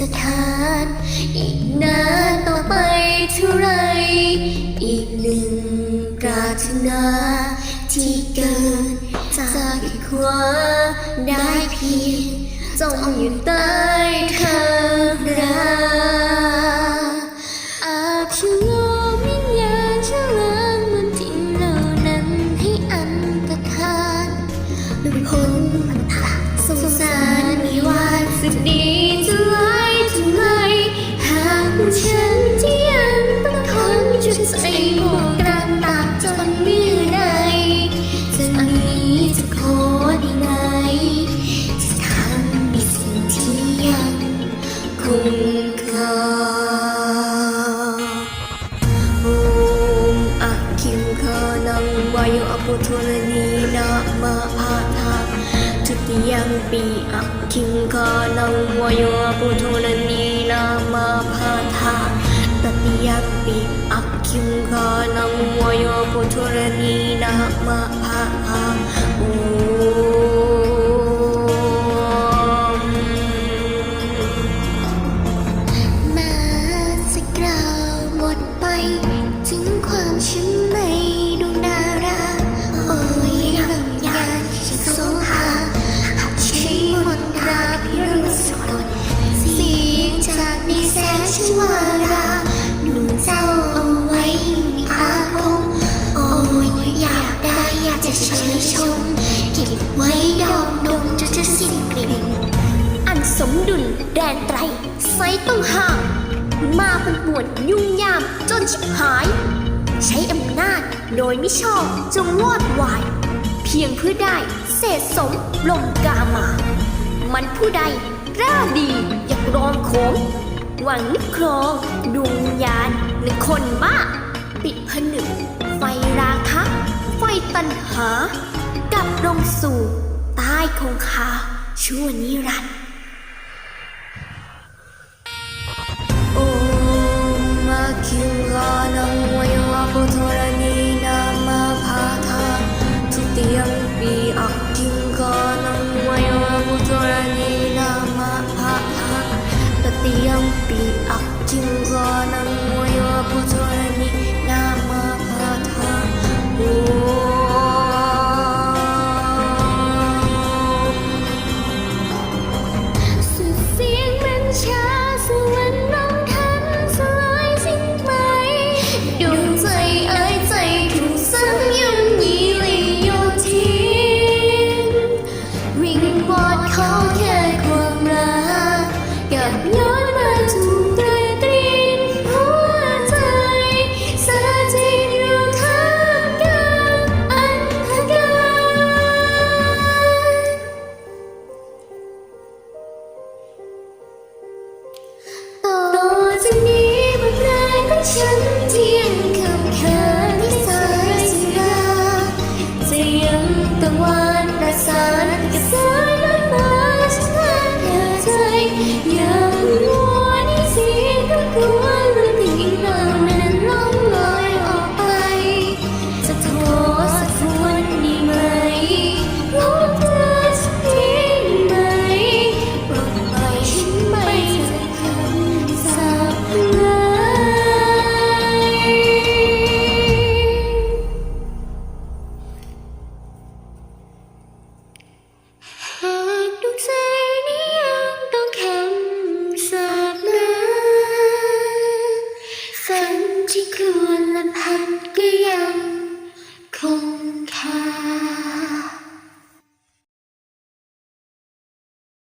สถาน อีกนานต่อไปเท่าไร อีกหนึ่งปรารถนาที่เกิดจากความได้เพียงจงอยู่ใต้เธอรา พุทธวนีนามาพาทาทุติยังปีอักคิงกาลังวโยพุทธวนีนามาพาทาตติยังปีอักคิงกาลังวโยพุทธวนีนามาพาทาโอะสิ้นกลิ่นอันสมดุลแดนไตรไซต้องห้ามมาเป็นปวดยุ่งยามจนชิบหาย ใช้อำนาจโดยไม่ชอบจงวอดวาย เพียงเพื่อได้เศษสมลมกามา มันผู้ใดกล้าดีอยากรองโขงหวังนิครองดวงวิญาณหนึ่งคนบ้าปิดผนึกไฟราคะ ไฟตัณหา กับลงสู่ ใต้คงคาชั่วนิรันดร์ Chân chỉ còn làm hạt cây ăn